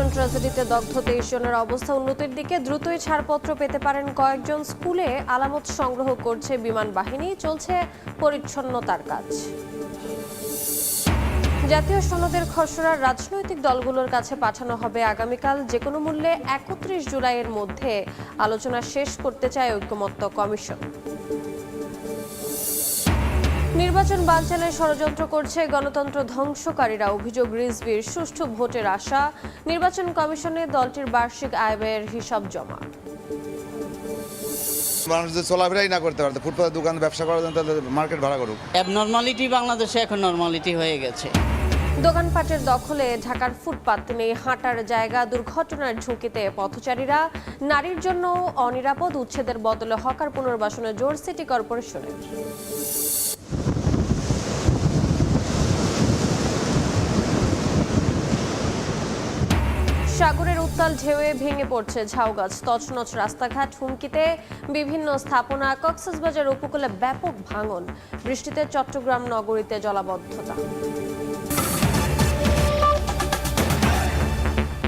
নির্বাচন ট্র্যাজেডিতে দগ্ধ তেইশ জনের অবস্থা উন্নতির দিকে দ্রুতই ছাড়পত্র পেতে পারেন কয়েকজন স্কুলে আলামত সংগ্রহ করছে বিমান বাহিনী। চলছে পরিচ্ছন্নতার কাজ। জাতীয় সনদের খসড়া রাজনৈতিক দলগুলোর কাছে পাঠানো হবে আগামীকাল যে কোনো মূল্যে একত্রিশ জুলাইয়ের মধ্যে। আলোচনা শেষ করতে চায় ঐক্যমত্য কমিশন। নির্বাচন বানচালের ষড়যন্ত্র করছে গণতন্ত্র ধ্বংসকারীরা। অভিযোগ রিজভির সুষ্ঠু ভোটের আশা। নির্বাচন কমিশনে দলটির বার্ষিক আয় ব্যয়ের হিসাব জমা। মানুষ যদি চলাফেরাই না করতে পারতো ফুটপাতের দোকান ব্যবসা করার জন্য তাহলে মার্কেট ভাড়া করুক। অ্যাবনর্মালিটি বাংলাদেশে এখন নর্মালিটি হয়ে গেছে। দোকানপাটের দখলে ঢাকার ফুটপাত নেই হাঁটার জায়গা দুর্ঘটনার ঝুঁকিতে পথচারীরা, নারীর জন্য অনিরাপদ উচ্ছেদের বদলে হকার পুনর্বাসনে জোর সিটি কর্পোরেশনের। সাগরের উত্তাল ঢেউয়ে ভেঙে পড়ছে ঝাউগাছ তছনছ রাস্তাঘাট হুমকিতে বিভিন্ন স্থাপনা কক্সবাজার উপকূলে ব্যাপক ভাঙন। বৃষ্টিতে চট্টগ্রাম নগরীতে জলাবদ্ধতা।